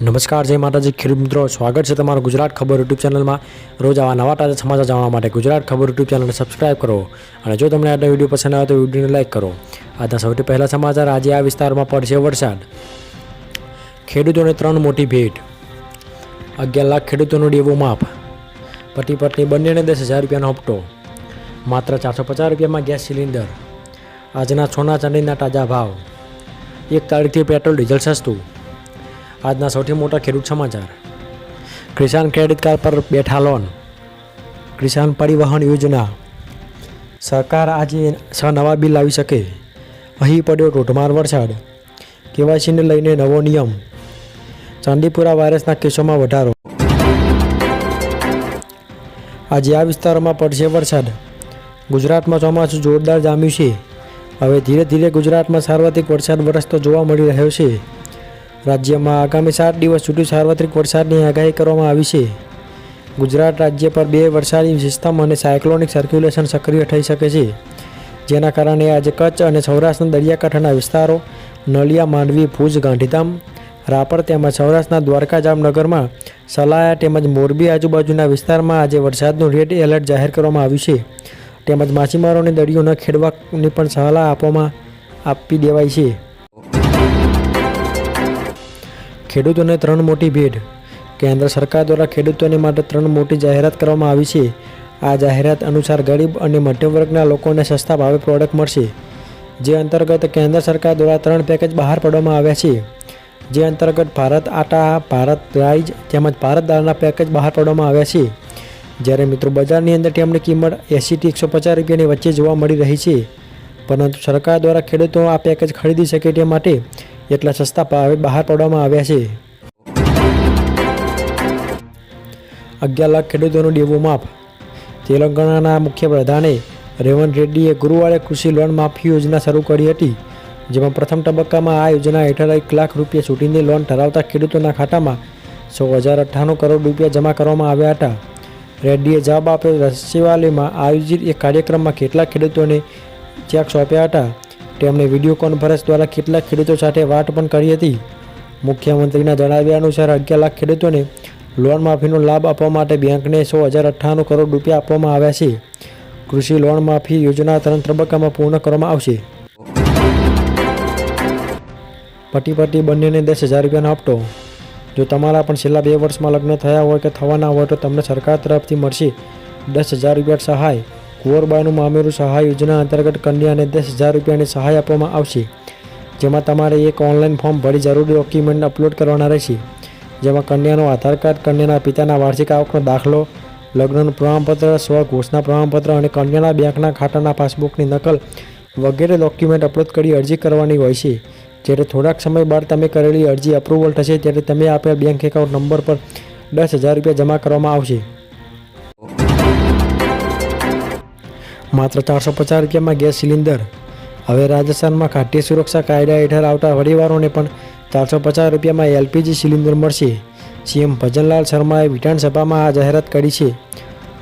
નમસ્કાર, જય માતાજી. ખેડૂત મિત્રો, સ્વાગત છે તમારું ગુજરાત ખબર યુટ્યુબ ચેનલમાં. રોજ આવા નવા તાજા સમાચાર જાણવા માટે ગુજરાત ખબર યુટ્યુબ ચેનલને સબસ્ક્રાઇબ કરો અને જો તમને આજનો વીડિયો પસંદ આવે તો વિડીયોને લાઇક કરો. આજના સૌથી પહેલા સમાચાર આજે આ વિસ્તારમાં પડશે વરસાદ. ખેડૂતોને ત્રણ મોટી ભેટ. અગિયાર લાખ ખેડૂતોનું ડેવો માફ. પતિ પત્ની બંનેને દસ હજાર રૂપિયાનો હપ્તો. માત્ર ચારસો પચાસ રૂપિયામાં ગેસ સિલિન્ડર. આજના સોના ચાંદીના તાજા ભાવ. એક તારીખથી પેટ્રોલ, ડીઝલ સસ્તું. આજના સૌથી મોટા ખેડૂત સમાચાર. કિસાન ક્રેડિટ કાર્ડ પર બેઠા લોન. કિસાન પરિવહન યોજના. સરકાર આજે છ નવા બિલ લાવી શકે. અહીં પડ્યો ધોધમાર વરસાદ. કેવાયસીને લઈને નવો નિયમ. ચાંદીપુરા વાયરસના કેસોમાં વધારો. આજે આ વિસ્તારોમાં પડશે વરસાદ. ગુજરાતમાં ચોમાસું જોરદાર જામ્યું છે. હવે ધીરે ધીરે ગુજરાતમાં સાર્વત્રિક વરસાદ વરસતો જોવા મળી રહ્યો છે. રાજ્યમાં આગામી સાત દિવસ સુધી સાર્વત્રિક વરસાદની આગાહી કરવામાં આવી છે. ગુજરાત રાજ્ય પર બે વરસાદી સિસ્ટમ અને સાયક્લોનિક સર્ક્યુલેશન સક્રિય થઈ શકે છે, જેના કારણે આજે કચ્છ અને સૌરાષ્ટ્રના દરિયાકાંઠાના વિસ્તારો, નલિયા, માંડવી, ભુજ, ગાંધીધામ, રાપર તેમજ સૌરાષ્ટ્રના દ્વારકા જામનગરમાં સલાયા તેમજ મોરબી આજુબાજુના વિસ્તારમાં આજે વરસાદનું રેડ એલર્ટ જાહેર કરવામાં આવ્યું છે. તેમજ માછીમારોને દરિયો ન ખેડવાની પણ સલાહ આપવામાં આપી દેવાઈ છે. ખેડૂતોને ત્રણ મોટી ભેટ. કેન્દ્ર સરકાર દ્વારા ખેડૂતોને માટે ત્રણ મોટી જાહેરાત કરવામાં આવી છે. આ જાહેરાત અનુસાર ગરીબ અને મધ્યમ વર્ગના લોકોને સસ્તા ભાવે પ્રોડક્ટ મળશે. જે અંતર્ગત કેન્દ્ર સરકાર દ્વારા ત્રણ પેકેજ બહાર પાડવામાં આવ્યા છે. જે અંતર્ગત ભારત આટા, ભારત રાઈજ તેમજ ભારત દાળના પેકેજ બહાર પાડવામાં આવ્યા છે. જ્યારે મિત્રો બજારની અંદર તેમની કિંમત એંસીથી એકસો પચાસ રૂપિયાની વચ્ચે જોવા મળી રહી છે. પરંતુ સરકાર દ્વારા ખેડૂતો આ પેકેજ ખરીદી શકે તે માટે એટલા સસ્તા ભાવે બહાર પાડવામાં આવ્યા છે. અગિયાર લાખ ખેડૂતોનું દેવું માફ. તેલંગાણાના મુખ્યપ્રધાને રેવંત રેડ્ડીએ ગુરુવારે કૃષિ લોન માફી યોજના શરૂ કરી હતી, જેમાં પ્રથમ તબક્કામાં આ યોજના હેઠળ એક લાખ રૂપિયા છૂટીની લોન ધરાવતા ખેડૂતોના ખાતામાં સો હજાર અઠ્ઠાણું કરોડ રૂપિયા જમા કરવામાં આવ્યા હતા. રેડ્ડીએ જવાબ આપ્યો સચિવાલયમાં આયોજિત એક કાર્યક્રમમાં કેટલાક ખેડૂતોને ચેક સોંપ્યા હતા. તેમણે વીડિયો કોન્ફરન્સ દ્વારા કેટલાક ખેડૂતો સાથે વાત પણ કરી હતી. મુખ્યમંત્રીના જણાવ્યા અનુસાર અગિયાર લાખ ખેડૂતોને લોન માફીનો લાભ આપવા માટે બેંકને સો હજાર અઠ્ઠાણું કરોડ રૂપિયા આપવામાં આવ્યા છે. કૃષિ લોન માફી યોજના ત્રણ તબક્કામાં પૂર્ણ કરવામાં આવશે. પટીપટી પતિ બંનેને દસ હજાર રૂપિયાનો હપ્તો. જો તમારા પણ છેલ્લા બે વર્ષમાં લગ્ન થયા હોય કે થવાના હોય તો તમને સરકાર તરફથી મળશે. દસ હજાર રૂપિયા સહાય. કુંવરબાઈનું મામેરું સહાય યોજના અંતર્ગત કન્યાને દસ હજાર રૂપિયાની સહાય આપવામાં આવશે. જેમાં તમારે એક ઓનલાઈન ફોર્મ ભરી જરૂરી ડોક્યુમેન્ટ અપલોડ કરવાના રહેશે. જેમાં કન્યાનો આધાર કાર્ડ, કન્યાના પિતાના વાર્ષિક આવકનો દાખલો, લગ્નનું પ્રમાણપત્ર, સ્વ ઘોષણા પ્રમાણપત્ર અને કન્યાના બેંકના ખાતાના પાસબુકની નકલ વગેરે ડોક્યુમેન્ટ અપલોડ કરી અરજી કરવાની હોય છે. જ્યારે થોડાક સમય બાદ તમે કરેલી અરજી અપ્રુવલ થશે, ત્યારે તમે આપેલ બેંક એકાઉન્ટ નંબર પર દસ હજાર રૂપિયા જમા કરવામાં આવશે. માત્ર ચારસો પચાસ રૂપિયામાં ગેસ સિલિન્ડર. હવે રાજસ્થાનમાં ખાદ્ય સુરક્ષા કાયદા હેઠળ આવતા પરિવારોને પણ ચારસો પચાસ રૂપિયામાં એલપીજી સિલિન્ડર મળશે. સીએમ ભજનલાલ શર્માએ વિધાનસભામાં આ જાહેરાત કરી છે.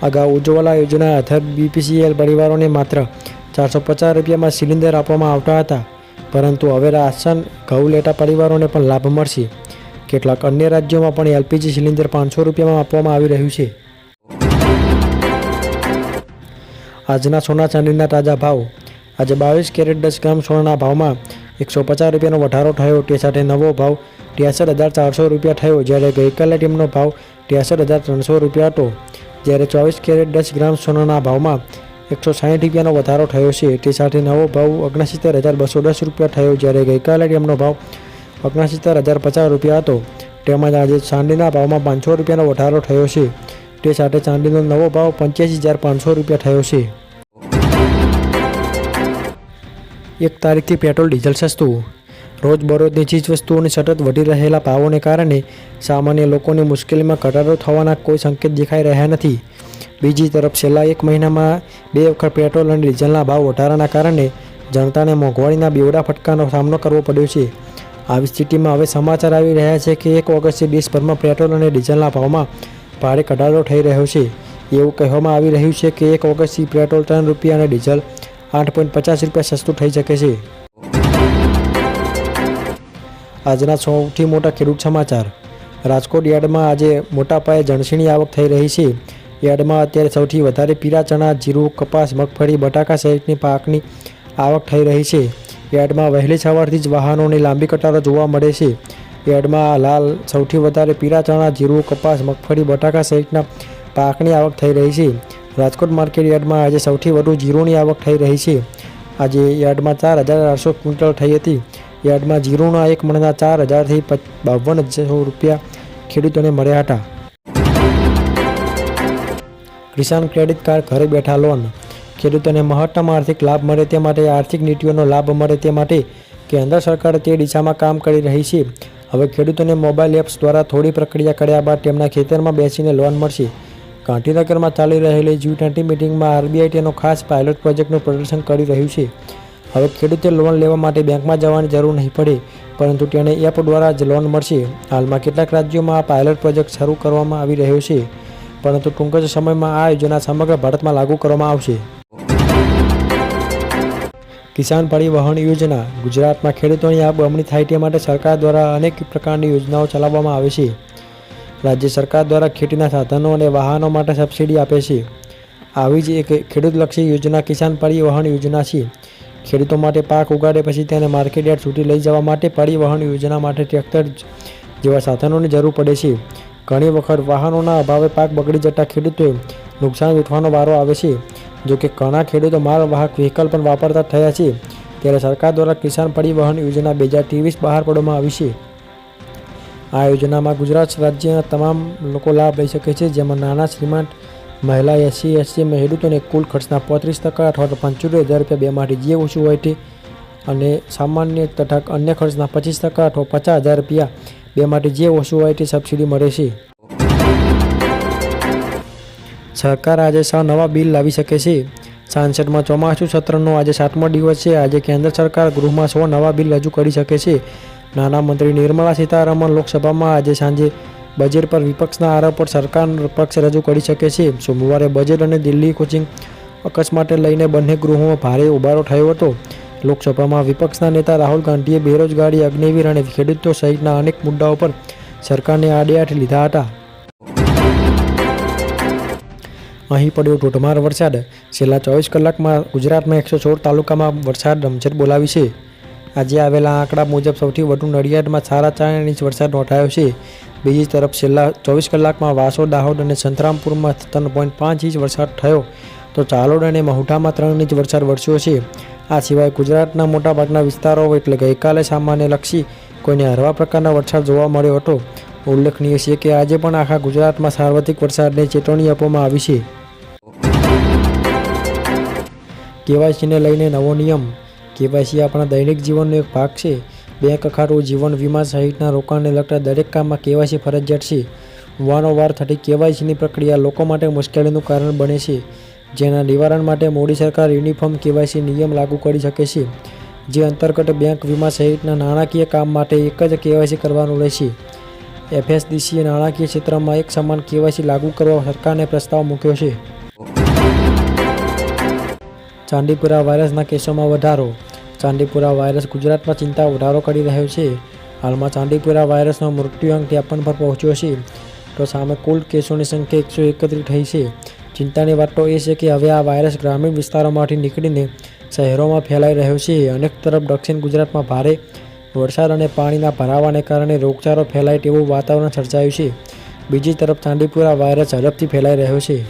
અગાઉ ઉજ્જવલા યોજના હેઠળ બીપીસીએલ પરિવારોને માત્ર ચારસો પચાસ રૂપિયામાં સિલિન્ડર આપવામાં આવતા હતા. પરંતુ હવે રાશન, ઘઉં લેતા પરિવારોને પણ લાભ મળશે. કેટલાક અન્ય રાજ્યોમાં પણ એલપીજી સિલિન્ડર પાંચસો રૂપિયામાં આપવામાં આવી રહ્યું છે. આજના સોના ચાંદીના તાજા ભાવ. આજે બાવીસ કેરેટ દસ ગ્રામ સોનાના ભાવમાં એકસો પચાસ રૂપિયાનો વધારો થયો. તે સાથે નવો ભાવ ત્રેસઠ હજાર ચારસો રૂપિયા થયો, જ્યારે ગઈકાલે તેમનો ભાવ ત્રેસઠ હજાર ત્રણસો રૂપિયા હતો. જ્યારે ચોવીસ કેરેટ દસ ગ્રામ સોનાના ભાવમાં એકસો સાઠ રૂપિયાનો વધારો થયો છે. તે સાથે નવો ભાવ ઓગણસિત્તેર હજાર બસો દસ રૂપિયા થયો, જ્યારે ગઈકાલે તેમનો ભાવ ઓગણસિત્તેર હજાર પચાસ રૂપિયા હતો. તેમજ આજે ચાંદીના ભાવમાં પાંચસો રૂપિયાનો વધારો થયો છે. તે સાથે ચાંદીનો નવો ભાવ પંચ્યાસી હજાર પાંચસો રૂપિયા થયો છે. એક તારીખથી પેટ્રોલ, ડીઝલ સસ્તું. રોજબરોજની ચીજવસ્તુઓની સતત વધી રહેલા ભાવોને કારણે સામાન્ય લોકોની મુશ્કેલીમાં ઘટાડો થવાના કોઈ સંકેત દેખાઈ રહ્યા નથી. બીજી તરફ છેલ્લા એક મહિનામાં બે વખત પેટ્રોલ અને ડીઝલના ભાવ વધારાના કારણે જનતાને મોંઘવારીના બેવડા ફટકાનો સામનો કરવો પડ્યો છે. આવી સ્થિતિમાં હવે સમાચાર આવી રહ્યા છે કે એક ઓગસ્ટથી દેશભરમાં પેટ્રોલ અને ડીઝલના ભાવમાં ભારે ઘટાડો થઈ રહ્યો છે. એવું કહેવામાં આવી રહ્યું છે કે એક ઓગસ્ટથી પેટ્રોલ ત્રણ રૂપિયા અને ડીઝલ આઠ પોઈન્ટ પચાસ રૂપિયા સસ્તું થઈ શકે છે. આજના સૌથી મોટા ખેડૂત સમાચાર. રાજકોટ યાર્ડમાં આજે મોટા પાયે જણસીની આવક થઈ રહી છે. યાર્ડમાં અત્યારે સૌથી વધારે પીળા ચણા, જીરું, કપાસ, મગફળી, બટાકા સહિતની પાકની આવક થઈ રહી છે. યાર્ડમાં વહેલી સવારથી જ વાહનોની લાંબી કટારો જોવા મળે છે. યાર્ડમાં લાલ સૌથી વધારે પીળા ચણા, જીરું, કપાસ, મગફળી, બટાકા સહિતના પાકની આવક થઈ રહી છે. રાજકોટ માર્કેટ યાર્ડમાં આજે સૌથી વધુ જીરુંની આવક થઈ રહી છે. આજે યાર્ડમાં ચાર હજાર આઠસો ક્વિન્ટલ થઈ હતી. યાર્ડમાં જીરુંના એક મણના ચાર હજારથી બાવન હજાર રૂપિયા ખેડૂતોને મળ્યા હતા. કિસાન ક્રેડિટ કાર્ડ ઘરે બેઠા લોન. ખેડૂતોને મહત્તમ આર્થિક લાભ મળે તે માટે આર્થિક નીતિઓનો લાભ મળે તે માટે કેન્દ્ર સરકાર તે દિશામાં કામ કરી રહી છે. હવે ખેડૂતોને મોબાઈલ એપ્સ દ્વારા થોડી પ્રક્રિયા કર્યા બાદ તેમના ખેતરમાં બેસીને લોન મળશે. ગાંધીનગરમાં ચાલી રહેલી જી ટ્વેન્ટી મિટિંગમાં આરબીઆઈ તેનો ખાસ પાયલોટ પ્રોજેક્ટનું પ્રદર્શન કરી રહ્યું છે. હવે ખેડૂતે લોન લેવા માટે બેંકમાં જવાની જરૂર નહીં પડે, પરંતુ તેને એપ દ્વારા જ લોન મળશે. હાલમાં કેટલાક રાજ્યોમાં આ પાયલોટ પ્રોજેક્ટ શરૂ કરવામાં આવી રહ્યો છે, પરંતુ ટૂંક જ સમયમાં આ યોજના સમગ્ર ભારતમાં લાગુ કરવામાં આવશે. કિસાન પરિવહન યોજના. ગુજરાતમાં ખેડૂતોની આ બમણી થાય તે માટે સરકાર દ્વારા અનેક પ્રકારની યોજનાઓ ચલાવવામાં આવે છે. રાજ્ય સરકાર દ્વારા ખેતીના સાધનો અને વાહનો માટે સબસિડી આપે છે. આવી જ એક ખેડૂતલક્ષી યોજના કિસાન પરિવહન યોજના છે. ખેડૂતો માટે પાક ઉગાડે પછી તેને માર્કેટ યાર્ડ સુધી લઈ જવા માટે પરિવહન યોજના માટે ટ્રેક્ટર જેવા સાધનોની જરૂર પડે છે. ઘણી વખત વાહનોના અભાવે પાક બગડી જતા ખેડૂતોએ નુકસાન વેઠવાનો વારો આવે છે. જો કે ઘણા ખેડૂતો માલવાહક વ્હીકલ પણ વાપરતા થયા છે, ત્યારે સરકાર દ્વારા કિસાન પરિવહન યોજના બે હજાર ત્રેવીસ બહાર પાડવામાં આવી છે. આ યોજનામાં ગુજરાત રાજ્યના તમામ લોકો લાભ લઈ શકે છે, જેમાં નાના શ્રીમંત મહિલા એસસી એસસી ખેડૂતોને કુલ ખર્ચના પોત્રીસ ટકા અથવા તો પંચોતેર હજાર રૂપિયા બેમાંથી જે ઓછું હોય તે અને સામાન્ય તથા અન્ય ખર્ચના પચીસ ટકા અથવા પચાસ હજાર રૂપિયા બે માટે જે ઓછું હોય તે સબસિડી મળે છે. સરકાર આજે છ નવા બિલ લાવી શકે છે. સાંસદમાં ચોમાસું સત્રનો આજે સાતમો દિવસ છે. આજે કેન્દ્ર સરકાર ગૃહમાં સો નવા બિલ રજૂ કરી શકે છે. નાણામંત્રી નિર્મલા સીતારમણ લોકસભામાં આજે સાંજે બજેટ પર વિપક્ષના આરોપ પર સરકાર પક્ષ રજૂ કરી શકે છે. સોમવારે બજેટ અને દિલ્હી કોચિંગ અકસ્માતે લઈને બંને ગૃહોમાં ભારે ઉભારો થયો હતો. લોકસભામાં વિપક્ષના નેતા રાહુલ ગાંધીએ બેરોજગારી, અગ્નિવીર અને ખેડૂતો સહિતના અનેક મુદ્દાઓ પર સરકારને આડેહાથ લીધા હતા. અહીં પડ્યો ધોધમાર વરસાદ. છેલ્લા ચોવીસ કલાકમાં ગુજરાતમાં એકસો સોળ તાલુકામાં વરસાદ રમઝટ બોલાવી છે. આજે આવેલા આંકડા મુજબ સૌથી વધુ નડિયાદમાં સાડા ચાર ઇંચ વરસાદ નોંધાયો છે. બીજી તરફ છેલ્લા ચોવીસ કલાકમાં વાસો, દાહોદ અને સંતરામપુરમાં ત્રણ પોઈન્ટ પાંચ ઇંચ વરસાદ થયો. તો ચાલોડ અને મહુઠામાં ત્રણ ઇંચ વરસાદ વરસ્યો છે. આ સિવાય ગુજરાતના મોટાભાગના વિસ્તારો એટલે ગઈકાલે સામાન્ય લક્ષી કોઈને હળવા પ્રકારના વરસાદ જોવા મળ્યો હતો. ઉલ્લેખનીય છે કે આજે પણ આખા ગુજરાતમાં સાર્વત્રિક વરસાદની ચેતવણી આપવામાં આવી છે. કેવાયસીને લઈને નવો નિયમ. કેવાયસી આપણા દૈનિક જીવનનો એક ભાગ છે. બેંક ખાતું જીવન વીમા સહિતના રોકાણને લગતા દરેક કામમાં કેવાયસી ફરજિયાત છે. વારંવાર થતી કેવાયસીની પ્રક્રિયા લોકો માટે મુશ્કેલીનું કારણ બને છે. જેના નિવારણ માટે મોદી સરકાર યુનિફોર્મ કેવાયસી નિયમ લાગુ કરી શકે છે. જે અંતર્ગત બેંક વીમા સહિતના નાણાકીય કામ માટે એક જ કેવાયસી કરવાનું રહેશે. એફએસડીસીએ નાણાકીય ક્ષેત્રમાં એક સમાન કેવાયસી લાગુ કરવા સરકારને પ્રસ્તાવ મૂક્યો છે. ચાંદીપુરા વાયરસના કેસોમાં વધારો. ચાંદીપુરા વાયરસ ગુજરાતમાં ચિંતા વધારો કરી રહ્યો છે. હાલમાં ચાંદીપુરા વાયરસનો મૃત્યુઆંક ત્રેપન પર પહોંચ્યો છે. તો સામે કુલ કેસોની સંખ્યા એકસો એકત્રીસ થઈ છે. ચિંતાની વાત તો એ છે કે હવે આ વાયરસ ગ્રામીણ વિસ્તારોમાંથી નીકળીને શહેરોમાં ફેલાઈ રહ્યો છે. અનેક તરફ દક્ષિણ ગુજરાતમાં ભારે વરસાદ અને પાણીના ભરાવાને કારણે રોગચાળો ફેલાય તેવું વાતાવરણ સર્જાયું છે. બીજી તરફ ચાંદીપુરા વાયરસ ઝડપથી ફેલાઈ રહ્યો છે.